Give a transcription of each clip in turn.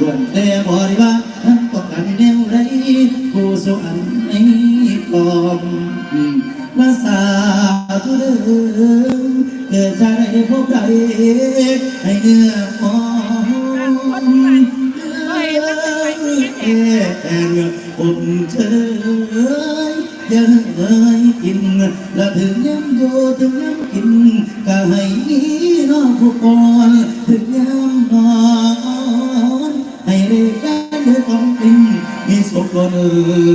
ล้วนแต่บริวารต้องการแนวไรผู้สวรรค์ให้ปลอมมาสาธุเด้อเกิดจะได้พบใดให้เนื้อหอมแอนอุ่นเชยยังเอ้ยกินและถึงย้ำอยู่ถึงย้ำกินก็ให้มีน้องผู้ก่อน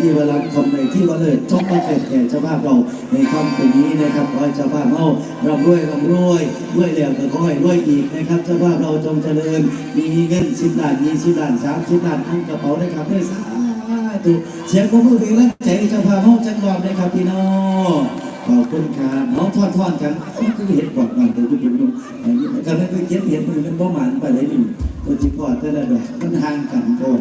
ที่วลังคำใดที่วะเลิศจงมาเกิดแก่เจ้าภาพเราในค่ำคืนนี้นะครับขอให้เจ้าภาพเราร่ำรวยร่ำรวยด้วยแล้วก็ขอให้รวยอีกนะครับเจ้าภาพเราจงเจริญ มีเงินสิบล้านยี่สิบล้านสามสิบล้านทั้งกระเป๋าได้ครับด้สาธุเสียงของมือเป็นรักใจเจ้าภาพเราจังหวัดนะครับพี่น้องขอบคุณครับน้องทอดทอดกันคือเห็ดกอดมันตัวคุณดูกันนั้นคือเก็บเห็ดมันเป็นบ่หมันไปเลยนี่ตัวที่พอดแต่ละดอกมันห่างกันโคต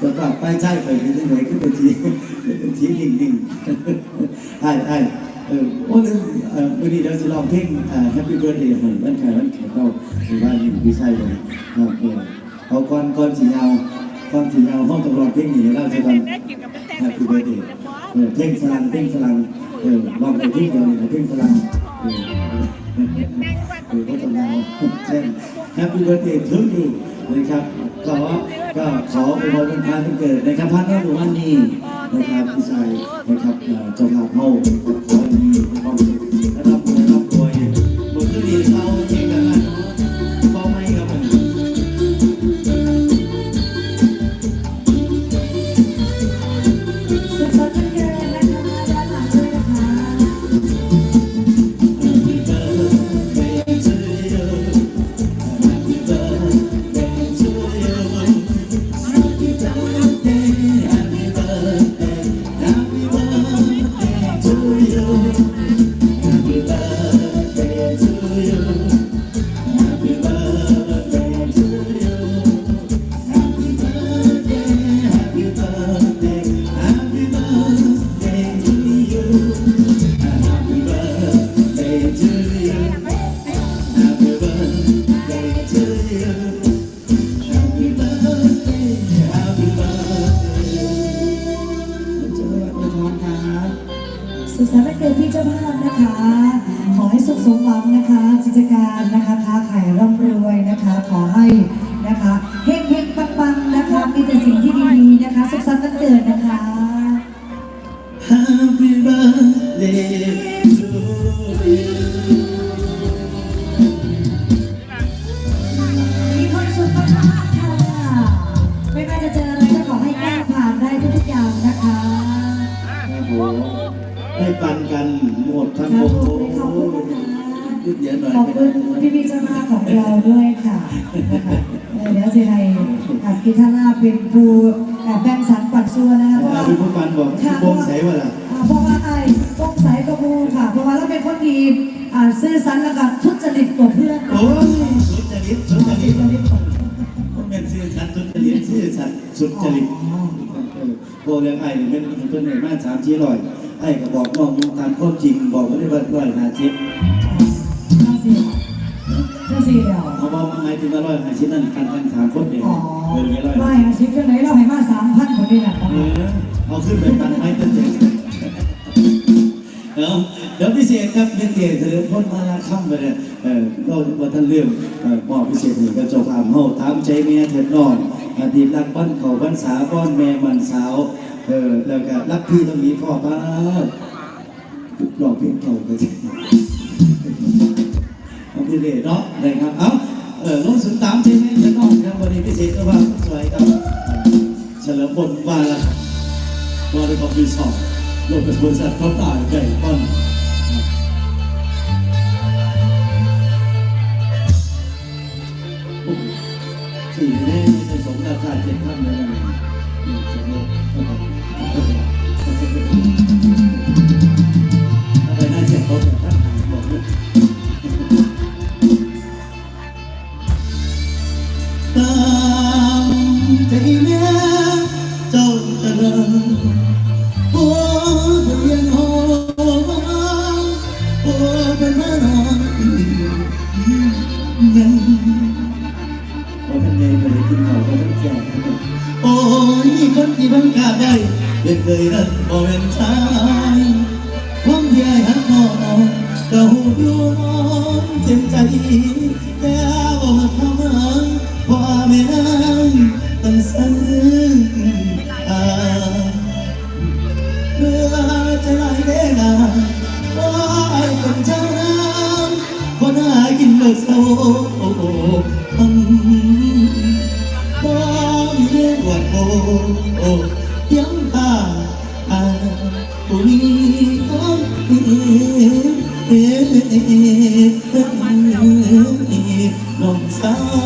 จะกลับไปใช่ไปที่ไหนขึ้นเป็นทีเป็นทีลิงลิงไอ้ไอ้เออโอ้ลืมเออวันนี้เราจะลองเพลงอ่า Happy Birthday ให้วันใครวันแขกเราหรือว่าลิงพี่ชัยเลยครับเออเอาก่อนก่อนสียาก่อนสียาห้องตกลงเพลงนี้เราจะทำได้กินกับแตง Happy Birthday เพลงฝรั่งเพลงฝรั่งเออลองไปเพลงเดียวเลยเพลงฝรั่งเออเออก็ต้องเอาเช่น Happy Birthday to you นะครับก็ก็ขอเป็นวันเป็นพานเกิดนะครับพันแม่หมู่บ้านนี้นะครับพี่ชายนะครับเจ้าภาพเฮาขอให้มีความสุขและร่ำรวยร่ำรวยบ สุขสันต์วันเกิดพี่เจ้าภาพนะคะ ขอให้สุขสมหวังนะคะกิจการนะคะค้าขายร่ำรวยนะคะ ขอให้นะคะเฮงเฮงปังปังๆนะคะ มีแต่สิ่งที่ดีๆนะคะ สุขสันต์วันเกิดนะคะ Happy birthday to you มีความสุขมากๆค่ะ ไม่ว่าจะเจออะไรก็ขอให้ก้าวผ่านได้ทุกๆอย่างนะคะ ครับผม ให้ปันกันหมดทั้งครัวบงผมขอบคุณนะคะยืดเย็นหน่อยขอบคุณพี่พี่ๆเจ้าภาพของเราด้วยค่ะนะคะเออเดี๋ยวจะให้อัดพิธาราเป็นผู้เอ่อแบ่งสรรปัดส่วนนะคะเพราะอาว่าพี่ผู้ปันบอกพี่โปงใสวะล่ะอ่าเพราะว่าไอ้ต้องใสกระบูค่ะ เพราะว่าเราเป็นคนดีอ่าซื่อสัตย์แล้วก็ทุจริตกว่าเพื่อนโอ้ยสุจริตสุจริตทุจริตกว่าผมเป็นชื่อสัตว์สุจริตชื่อสัตว์สุจริตอ๋อเออโบเรียงไอ้เป็นเป็นไหนมาสามชี้ลอย ไอ้ก็บอกน้องตามข้อจริงบอกว่าได้บัตรร้อยหาชิปน่าเสียน่าเสียเดียวเขาบอกว่าไงถึงว่าร้อยหาชิปนั่นการกันสามคนเองอ๋อเออเงี้ยร้อยไม่อาชีพเรื่องไหนเราให้มาสามพันคนนี้แหละเออเอาขึ้นไปตันไม้ตั้งแต่เดี๋ยวเดี๋ยวพิเศษครับเรื่องเกี่ยวกับเรื่องพ้นมาลาค่ำไปเนี่ยเออเราว่าท่านเรื่องเอ่อมอบพิเศษนี่ก็เจ้าภาพเฮาตามใจแม่เถิดน้องอดีตรักบ้านเขาบ้านสาบ้านแม่มันสาวเออ แล้วก็รักพี่ตรงนี้พ่อป้างหลอกเพียงเก่าไปเอาพี่เดชเนาะนะครับเอ้าเออลงสุดตามใจแม่เถิดน้องครับวันนี้พิเศษก็ว่าสวยครับเฉลิมพลว่าละว่าในความดีสอบลงเป็นบริษัทเขาตายใหญ่ป้นสี่แน่ในส เป็นเคยนั้นบ่เป็นชายความที่ไอ้หักน้องก็หูอยู่น้องเต็มใจแต่ว่มาทำให้พ่อแม่ต้องสั่งอาเมื่อจะไหลเวลาว่าไอ้เป็นเจ้าน้ำคนหากินเมื่อเศร้าทำบ่ มีเรื่องว่าโอ้ยังตาอาผู้นี้ต้องเอ๋น้องสาว